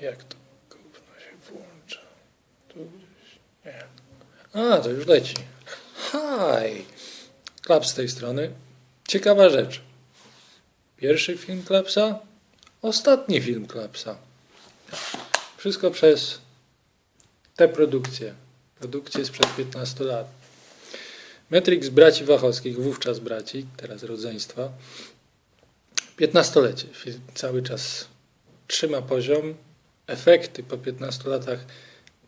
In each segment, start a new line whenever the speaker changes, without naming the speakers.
Jak to gówno się włącza? Tu gdzieś. Nie. A, to już leci. Hi! Klap z tej strony. Ciekawa rzecz. Pierwszy film Klapsa, ostatni film Klapsa. Wszystko przez te produkcje. Produkcje sprzed 15 lat. Matrix braci Wachowskich, wówczas braci, teraz rodzeństwa. 15-lecie. Film cały czas trzyma poziom. Efekty po 15 latach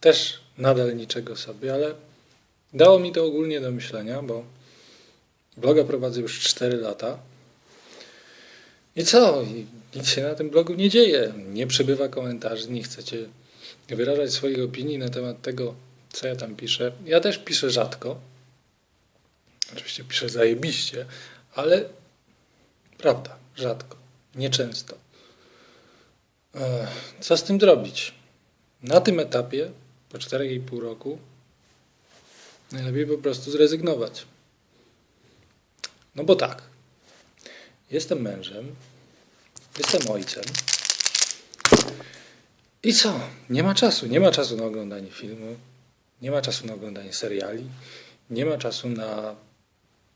też nadal niczego sobie, ale dało mi to ogólnie do myślenia, bo bloga prowadzę już 4 lata. I co? I nic się na tym blogu nie dzieje. Nie przybywa komentarzy, nie chcecie wyrażać swoich opinii na temat tego, co ja tam piszę. Ja też piszę rzadko. Oczywiście piszę zajebiście, ale prawda, rzadko, nieczęsto. Ech, Co z tym zrobić? Na tym etapie, po 4,5 roku, najlepiej po prostu zrezygnować. No bo tak, jestem mężem, jestem ojcem. I co? Nie ma czasu. Nie ma czasu na oglądanie filmu, nie ma czasu na oglądanie seriali, nie ma czasu na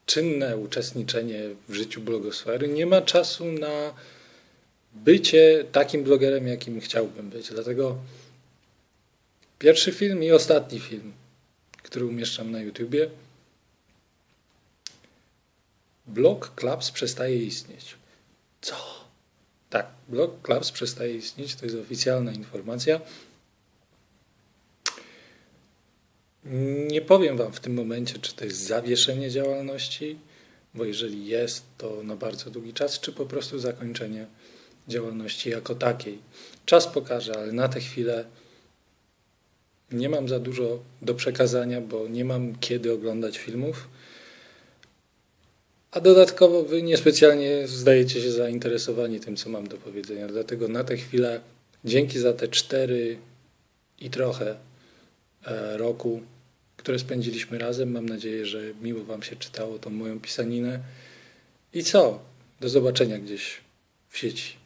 czynne uczestniczenie w życiu blogosfery, nie ma czasu na bycie takim blogerem, jakim chciałbym być. Dlatego pierwszy film i ostatni film, który umieszczam na YouTubie, blog Clubs przestaje istnieć. Co? Tak, blog Clubs przestaje istnieć, to jest oficjalna informacja. Nie powiem Wam w tym momencie, czy to jest zawieszenie działalności, bo jeżeli jest, to na bardzo długi czas, czy po prostu zakończenie działalności jako takiej. Czas pokaże, ale na tę chwilę nie mam za dużo do przekazania, bo nie mam kiedy oglądać filmów. A dodatkowo Wy niespecjalnie zdajecie się zainteresowani tym, co mam do powiedzenia. Dlatego na tę chwilę dzięki za te cztery i trochę e, roku, które spędziliśmy razem. Mam nadzieję, że miło Wam się czytało tą moją pisaninę. I co? Do zobaczenia gdzieś w sieci.